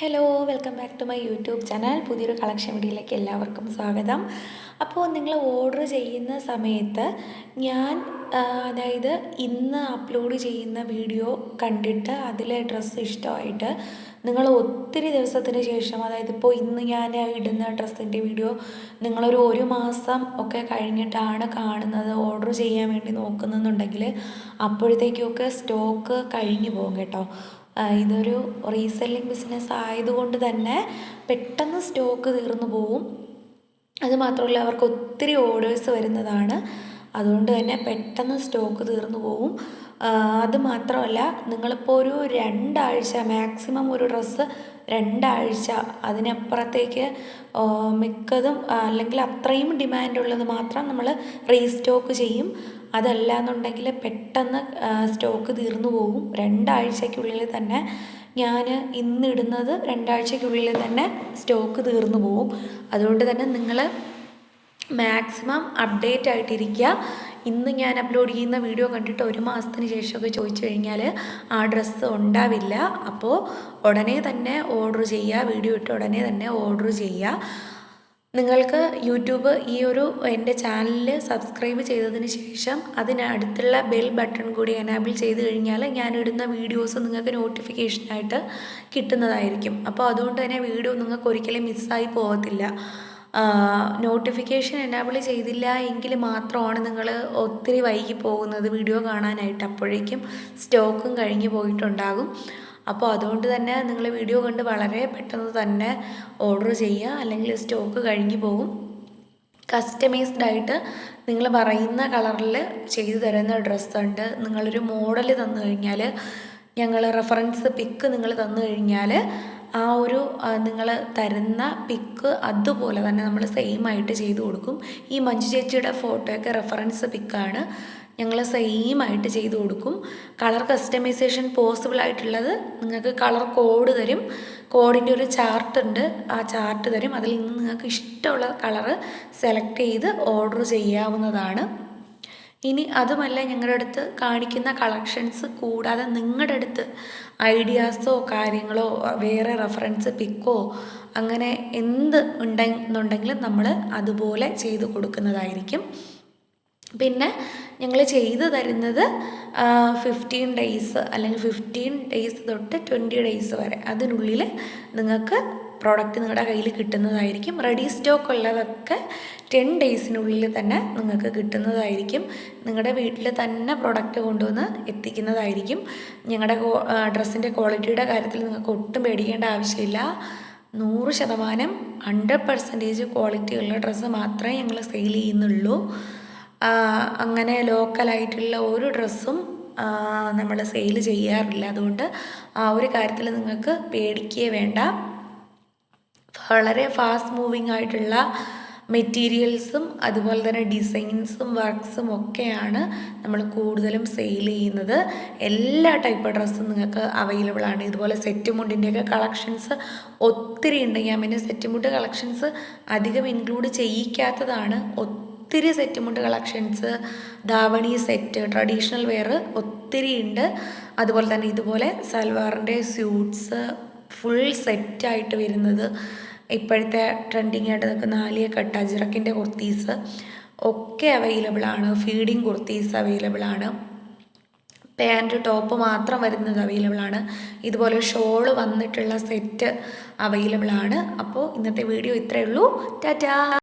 Hello welcome back to my YouTube channel പുതിയൊരു collection വീഡിയോയിലേക്ക് എല്ലാവർക്കും സ്വാഗതം. അപ്പോൾ നിങ്ങൾ ഓർഡർ ചെയ്യുന്ന സമയത്ത് ഞാൻ അതായത് ഇന്ന് അപ്ലോഡ് ചെയ്യുന്ന വീഡിയോ കണ്ടിട്ട് അതിലെ ഡ്രസ്സ് ഇഷ്ടമായിട്ട് നിങ്ങൾ ഒത്തിരി ദിവസത്തിന് ശേഷം അതായത് ഇപ്പോൾ ഇന്ന് ഞാൻ ഇടുന്ന ഡ്രസ്സിന്റെ വീഡിയോ നിങ്ങളൊരു ഒരു മാസം ഒക്കെ കഴിഞ്ഞിട്ടാണ് കാണുന്നത് ഓർഡർ ചെയ്യാൻ വേണ്ടി നോക്കുന്നുണ്ടെങ്കിൽ അപ്പോഴത്തേക്കൊക്കെ സ്റ്റോക്ക് കഴിഞ്ഞു പോകും കേട്ടോ. ഇതൊരു റീസെല്ലിംഗ് ബിസിനസ് ആയതുകൊണ്ട് തന്നെ പെട്ടെന്ന് സ്റ്റോക്ക് തീർന്നു പോവും അത് മാത്രമല്ല അവർക്ക് ഒത്തിരി ഓർഡേഴ്സ് വരുന്നതാണ്. അതുകൊണ്ട് തന്നെ പെട്ടെന്ന് സ്റ്റോക്ക് തീർന്നു പോവും. അത് മാത്രമല്ല നിങ്ങളിപ്പോൾ ഒരു രണ്ടാഴ്ച മാക്സിമം ഒരു ഡ്രസ്സ് രണ്ടാഴ്ച അതിനപ്പുറത്തേക്ക് മിക്കതും അല്ലെങ്കിൽ അത്രയും ഡിമാൻഡുള്ളത് മാത്രം നമ്മൾ റീസ്റ്റോക്ക് ചെയ്യും. അതല്ല എന്നുണ്ടെങ്കിൽ പെട്ടെന്ന് സ്റ്റോക്ക് തീർന്നു പോകും രണ്ടാഴ്ചയ്ക്കുള്ളിൽ തന്നെ ഞാൻ ഇന്നിടുന്നത് രണ്ടാഴ്ചയ്ക്കുള്ളിൽ തന്നെ സ്റ്റോക്ക് തീർന്നു പോകും അതുകൊണ്ട് തന്നെ നിങ്ങൾ മാക്സിമം അപ്ഡേറ്റ് ആയിട്ടിരിക്കുക ഇന്ന് ഞാൻ അപ്ലോഡ് ചെയ്യുന്ന വീഡിയോ കണ്ടിട്ട് ഒരു മാസത്തിന് ശേഷമൊക്കെ ചോദിച്ചു കഴിഞ്ഞാൽ ആ ഡ്രസ്സ് ഉണ്ടാവില്ല. അപ്പോൾ ഉടനെ തന്നെ ഓർഡർ ചെയ്യുക വീഡിയോ ഇട്ട് ഉടനെ തന്നെ ഓർഡർ ചെയ്യുക. നിങ്ങൾക്ക് യൂട്യൂബ് ഈ ഒരു എന്റെ ചാനലിൽ സബ്സ്ക്രൈബ് ചെയ്തതിന് ശേഷം അതിനടുത്തുള്ള ബെൽ ബട്ടൺ കൂടി എനാബിൾ ചെയ്ത് കഴിഞ്ഞാൽ ഞാനിടുന്ന വീഡിയോസ് നിങ്ങൾക്ക് നോട്ടിഫിക്കേഷനായിട്ട് കിട്ടുന്നതായിരിക്കും. അപ്പോൾ അതുകൊണ്ട് തന്നെ വീഡിയോ നിങ്ങൾക്ക് ഒരിക്കലും മിസ്സായി പോകത്തില്ല. നോട്ടിഫിക്കേഷൻ എനാബിൾ ചെയ്തില്ല എങ്കിൽ മാത്രമാണ് നിങ്ങൾ ഒത്തിരി വൈകി പോകുന്നത് വീഡിയോ കാണാനായിട്ട്. അപ്പോഴേക്കും സ്റ്റോക്കും കഴിഞ്ഞ് പോയിട്ടുണ്ടാകും. അപ്പോൾ അതുകൊണ്ട് തന്നെ നിങ്ങൾ വീഡിയോ കണ്ട് വളരെ പെട്ടെന്ന് തന്നെ ഓർഡർ ചെയ്യുക. അല്ലെങ്കിൽ സ്റ്റോക്ക് കഴിഞ്ഞു പോകും. കസ്റ്റമൈസ്ഡ് ആയിട്ട് നിങ്ങൾ പറയുന്ന കളറിൽ ചെയ്തു തരുന്ന ഡ്രസ്സുണ്ട് നിങ്ങളൊരു മോഡൽ തന്നു കഴിഞ്ഞാൽ ഞങ്ങൾ റെഫറൻസ് പിക്ക് നിങ്ങൾ തന്നു കഴിഞ്ഞാൽ ആ ഒരു നിങ്ങൾ തരുന്ന പിക്ക് അതുപോലെ തന്നെ നമ്മൾ സെയിം ആയിട്ട് ചെയ്തു കൊടുക്കും. ഈ മഞ്ജു ചേച്ചിയുടെ ഫോട്ടോയൊക്കെ റെഫറൻസ് പിക്കാണ് ഞങ്ങൾ സെയിം ആയിട്ട് ചെയ്തു കൊടുക്കും. കളർ കസ്റ്റമൈസേഷൻ പോസിബിൾ ആയിട്ടുള്ളത് നിങ്ങൾക്ക് കളർ കോഡ് തരും. കോഡിന്റെ ഒരു ചാർട്ട് ഉണ്ട്. ആ ചാർട്ട് തരും. അതിൽ നിന്ന് നിങ്ങൾക്ക് ഇഷ്ടമുള്ള കളറ് സെലക്ട് ചെയ്ത് ഓർഡർ ചെയ്യാവുന്നതാണ്. ഇനി അതുമല്ല ഞങ്ങളുടെ അടുത്ത് കാണിക്കുന്ന കളക്ഷൻസ് കൂടാതെ നിങ്ങളുടെ അടുത്ത് ഐഡിയാസോ കാര്യങ്ങളോ വേറെ റെഫറൻസ് പിക്കോ അങ്ങനെ എന്ത് ഉണ്ടെന്നുണ്ടെങ്കിലും നമ്മൾ അതുപോലെ ചെയ്തു കൊടുക്കുന്നതായിരിക്കും. പിന്നെ ഞങ്ങൾ ചെയ്തു തരുന്നത് ഫിഫ്റ്റീൻ ഡേയ്സ് അല്ലെങ്കിൽ ഫിഫ്റ്റീൻ ഡേയ്സ് തൊട്ട് ട്വന്റി ഡേയ്സ് വരെ. അതിനുള്ളിൽ നിങ്ങൾക്ക് പ്രോഡക്റ്റ് നിങ്ങളുടെ കയ്യിൽ കിട്ടുന്നതായിരിക്കും. റെഡി സ്റ്റോക്ക് ഉള്ളതൊക്കെ ടെൻ ഡേയ്സിനുള്ളിൽ തന്നെ നിങ്ങൾക്ക് കിട്ടുന്നതായിരിക്കും. നിങ്ങളുടെ വീട്ടിൽ തന്നെ പ്രോഡക്റ്റ് കൊണ്ടുവന്ന് എത്തിക്കുന്നതായിരിക്കും. ഞങ്ങളുടെ ഡ്രസ്സിന്റെ ക്വാളിറ്റിയുടെ കാര്യത്തിൽ നിങ്ങൾക്ക് ഒട്ടും പേടിക്കേണ്ട ആവശ്യമില്ല. നൂറ് ശതമാനം ഹൺഡ്രഡ് പെർസെന്റേജ് ക്വാളിറ്റി ഉള്ള ഡ്രസ്സ് മാത്രമേ ഞങ്ങൾ സെയിൽ ചെയ്യുന്നുള്ളൂ. അങ്ങനെ ലോക്കലായിട്ടുള്ള ഒരു ഡ്രസ്സും നമ്മൾ സെയിൽ ചെയ്യാറില്ല. അതുകൊണ്ട് ആ ഒരു കാര്യത്തിൽ നിങ്ങൾക്ക് പേടിക്കുകയേ വേണ്ട. വളരെ ഫാസ്റ്റ് മൂവിങ് ആയിട്ടുള്ള മെറ്റീരിയൽസും അതുപോലെ തന്നെ ഡിസൈൻസും വർക്ക്സും ഒക്കെയാണ് നമ്മൾ കൂടുതലും സെയിൽ ചെയ്യുന്നത്. എല്ലാ ടൈപ്പ് ഡ്രസ്സും നിങ്ങൾക്ക് അവൈലബിൾ ആണ്. ഇതുപോലെ സെറ്റ് മുണ്ടിന്റെയൊക്കെ കളക്ഷൻസ് ഒത്തിരി ഉണ്ട്. ഞാൻ പിന്നെ സെറ്റ് മുണ്ട് കളക്ഷൻസ് അധികം ഇൻക്ലൂഡ് ചെയ്യിക്കാത്തതാണ്. ഒത്തിരി സെറ്റ് മുണ്ട് കളക്ഷൻസ് ധാവണി സെറ്റ് ട്രഡീഷണൽ വെയർ ഒത്തിരി ഉണ്ട്. അതുപോലെ തന്നെ ഇതുപോലെ സൽവാറിന്റെ സ്യൂട്ട്സ് ഫുൾ സെറ്റായിട്ട് വരുന്നത് ഇപ്പോഴത്തെ ട്രെൻഡിങ് ആയിട്ട് നിൽക്കുന്ന ആലിയ കട്ട് അജിറക്കിന്റെ കുർത്തീസ് ഒക്കെ അവൈലബിൾ ആണ്. ഫീഡിങ് കുർത്തീസ് അവൈലബിൾ ആണ്. പാന്റ് ടോപ്പ് മാത്രം വരുന്നത് അവൈലബിൾ ആണ്. ഇതുപോലെ ഷോൾ വന്നിട്ടുള്ള സെറ്റ് അവൈലബിൾ ആണ്. അപ്പോൾ ഇന്നത്തെ വീഡിയോ ഇത്രയേ ഉള്ളൂ. ടാറ്റാ!